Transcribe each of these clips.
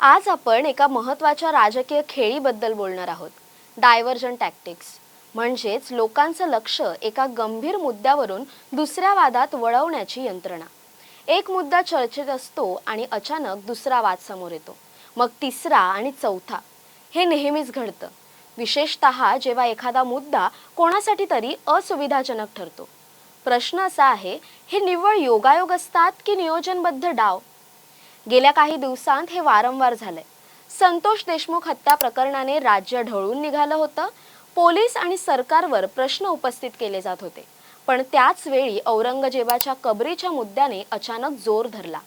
आज आपण एका महत्त्वाच्या राजकीय खेळीबद्दल बोलणार आहोत. डायव्हर्जन टॅक्टिक्स म्हणजेच लोकांचं लक्ष एका गंभीर मुद्द्यावरून दुसऱ्या वादात वळवण्याची यंत्रणा. एक मुद्दा चर्चेत असतो आणि अचानक दुसरा वाद समोर येतो. मग तिसरा आणि चौथा. हे नेहमीच घडतं. विशेषतः जेव्हा एखादा मुद्दा कोणासाठी तरी असुविधाजनक ठरतो. प्रश्न असा आहे हे निव्वळ योगायोग असतात की नियोजनबद्ध डाव? गेल्या काही दिवसांत हे वारंवार झालंय. संतोष देशमुख हत्या प्रकरणाने राज्य ढळून निघालं होतं. पोलीस आणि सरकारवर प्रश्न उपस्थित केले जात होते. पण त्याच वेळी औरंगजेबाच्या कबरीच्या मुद्द्याने अचानक जोर धरला.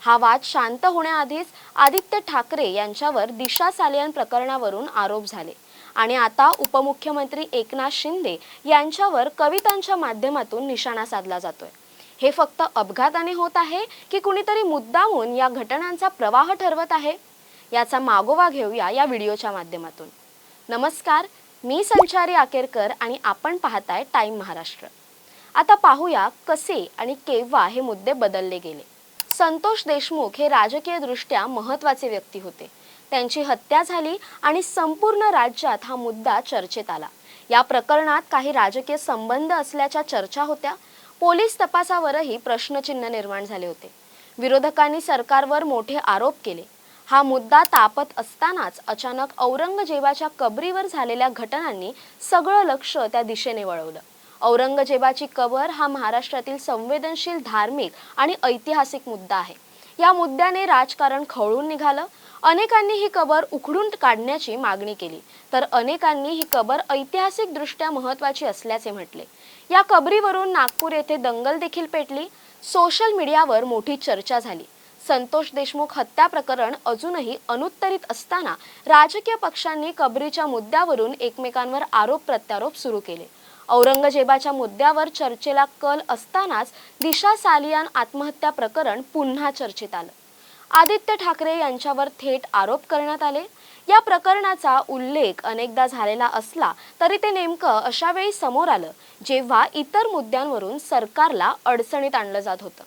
हा वाद शांत होण्याआधीच आदित्य ठाकरे यांच्यावर दिशा सालियन प्रकरणावरून आरोप झाले. आणि आता उपमुख्यमंत्री एकनाथ शिंदे यांच्यावर कवितांच्या माध्यमातून निशाणा साधला जातोय. हे फक्त अपघाताने होत आहे की कुणीतरी मुद्दामून या घटनांचा प्रवाह ठरवत आहे? याचा मागोवा घेऊया या व्हिडिओच्या माध्यमातून. नमस्कार मी संचारी आकेरकर आणि आपण पाहताय टाइम महाराष्ट्र. आता पाहूया कसे आणि केव्हा हे मुद्दे बदलले गेले. संतोष देशमुख हे राजकीयदृष्ट्या महत्त्वाचे व्यक्ती होते. त्यांची हत्या झाली आणि संपूर्ण राज्यात हा मुद्दा चर्चेत आला. या प्रकरणात काही राजकीय संबंध असल्याच्या चर्चा होत्या. पोलीस तपासावरही प्रश्नचिन्ह निर्माण झाले होते. विरोधकांनी सरकारवर मोठे आरोप केले. हा मुद्दा तापत असतानाच अचानक औरंगजेबाच्या कबरीवर झालेल्या घटनांनी सगळं लक्ष त्या दिशेने वळवलं. औरंगजेबाची कबर हा महाराष्ट्रातील संवेदनशील धार्मिक आणि ऐतिहासिक मुद्दा आहे. या मुद्द्याने राजकारण खवळून निघालं. अनेकांनी ही कबर उखडून काढण्याची मागणी केली. तर अनेकांनी ही कबर ऐतिहासिकदृष्ट्या महत्त्वाची असल्याचे म्हटले. या कबरीवरून नागपूर येथे दंगल देखील पेटली. सोशल मीडियावर मोठी चर्चा झाली. संतोष देशमुख हत्या प्रकरण अजूनही अनुत्तरित असताना राजकीय पक्षांनी कबरीच्या मुद्द्यावरून एकमेकांवर आरोप प्रत्यारोप सुरू केले. औरंगजेबाच्या मुद्द्यावर चर्चेला कल असतानाच दिशा सालियान आत्महत्या प्रकरण पुन्हा चर्चेत आलं. आदित्य ठाकरे यांच्यावर थेट आरोप करण्यात आले. या प्रकरणाचा उल्लेख अनेकदा झालेला असला तरी ते नेमकं अशा वेळी समोर आलं जेव्हा इतर मुद्द्यांवरून सरकारला अडचणीत आणलं जात होतं.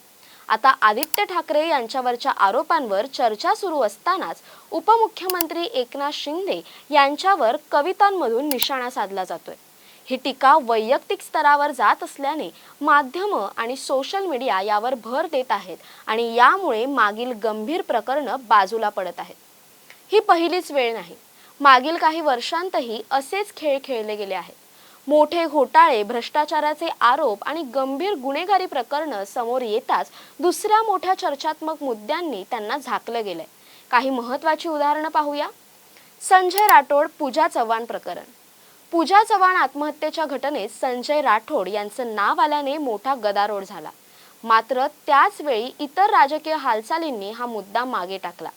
आता आदित्य ठाकरे यांच्यावरच्या आरोपांवर चर्चा सुरू असतानाच उपमुख्यमंत्री एकनाथ शिंदे यांच्यावर कवितांमधून निशाणा साधला जातोय. ही टीका वैयक्तिक स्तरावर जात असल्याने माध्यमं आणि सोशल मीडिया यावर भर देत आहेत आणि यामुळे मागील गंभीर प्रकरणं बाजूला पडत आहेत. ही पहिलीच वेळ नाही. मागील काही वर्षांतही असेच खेळ खेळले गेले आहेत. मोठे घोटाळे भ्रष्टाचाराचे आरोप आणि गंभीर गुन्हेगारी प्रकरणं समोर येताच दुसऱ्या मोठ्या चर्चात्मक मुद्द्यांनी त्यांना झाकलं गेलंय. काही महत्वाची उदाहरणं पाहूया. संजय राठोड पूजा चव्हाण प्रकरण. पूजा चव्हाण आत्महत्येच्या घटनेत संजय राठोड यांचं नाव आल्याने मोठा गदारोळ झाला. मात्र त्याच वेळी इतर राजकीय हालचालींनी हा मुद्दा मागे टाकला.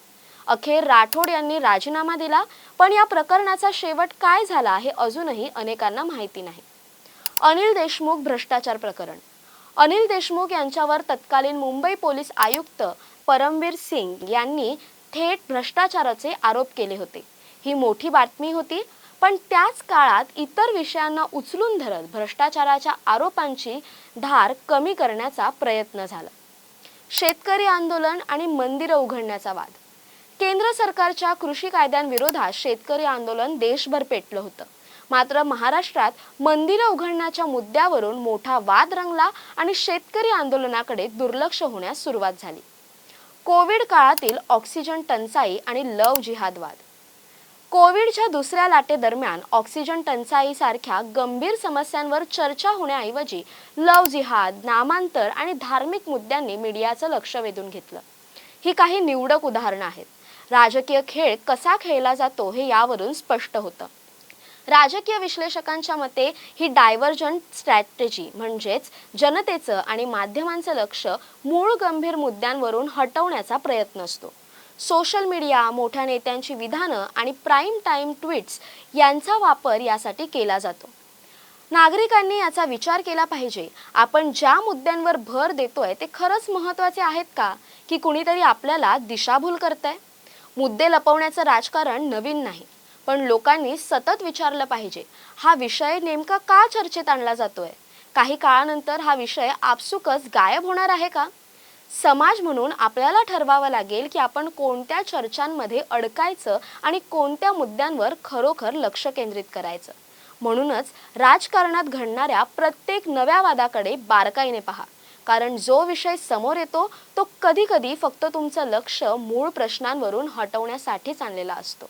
अखेर राठोड यांनी राजीनामा दिला पण या प्रकरणाचा शेवट काय झाला हे अजूनही अनेकांना माहिती नाही. अनिल देशमुख भ्रष्टाचार प्रकरण. अनिल देशमुख यांच्यावर तत्कालीन मुंबई पोलीस आयुक्त परमवीर सिंग यांनी थेट भ्रष्टाचाराचे आरोप केले होते. ही मोठी बातमी होती. पण त्याच काळात इतर विषयांना उचलून धरत भ्रष्टाचाराच्या आरोपांची धार कमी करण्याचा प्रयत्न झाला. शेतकरी आंदोलन आणि मंदिरं उघडण्याचा वाद. केंद्र सरकारच्या कृषी कायद्यांविरोधात शेतकरी आंदोलन देशभर पेटलं होतं. मात्र महाराष्ट्रात मंदिरं उघडण्याच्या मुद्द्यावरून मोठा वाद रंगला आणि शेतकरी आंदोलनाकडे दुर्लक्ष होण्यास सुरुवात झाली. कोविड काळातील ऑक्सिजन टंचाई आणि लव जिहादवाद कोविडच्या दुसऱ्या लाटेदरम्यान ऑक्सिजन टंचाईसारख्या गंभीर समस्यांवर चर्चा होण्याऐवजी लव जिहाद नामांतर आणि धार्मिक मुद्द्यांनी मीडियाचं लक्ष वेधून घेतलं. ही काही निवडक उदाहरणं आहेत. राजकीय खेळ कसा खेळला जातो हे यावरून स्पष्ट होतं. राजकीय विश्लेषकांच्या मते ही डायव्हर्जंट स्ट्रॅटेजी म्हणजेच जनतेचं आणि माध्यमांचं लक्ष मूळ गंभीर मुद्द्यांवरून हटवण्याचा प्रयत्न असतो. सोशल मीडिया मोठ्या नेत्यांची विधानं आणि प्राईम टाईम ट्विट्स यांचा वापर यासाठी केला जातो. नागरिकांनी याचा विचार केला पाहिजे. आपण ज्या मुद्द्यांवर भर देतोय ते खरंच महत्त्वाचे आहेत का? की कुणीतरी आपल्याला दिशाभूल करतंय? मुद्दे लपवण्याचं राजकारण नवीन नाही पण लोकांनी सतत विचारलं पाहिजे. हा विषय नेमका का चर्चेत आणला जातोय? काही काळानंतर हा विषय आपसुकच गायब होणार आहे का? समाज म्हणून आपल्याला ठरवावं लागेल की आपण कोणत्या चर्चांमध्ये अडकायचं आणि कोणत्या मुद्द्यांवर खरोखर लक्ष केंद्रित करायचं. म्हणूनच राजकारणात घडणाऱ्या प्रत्येक नव्या वादाकडे बारकाईने पहा. कारण जो विषय समोर येतो तो कधी कधी फक्त तुमचं लक्ष मूळ प्रश्नांवरून हटवण्यासाठीच आणलेला असतो.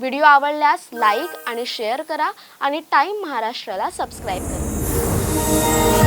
व्हिडिओ आवडल्यास लाईक आणि शेअर करा आणि टाईम महाराष्ट्राला सबस्क्राईब करा.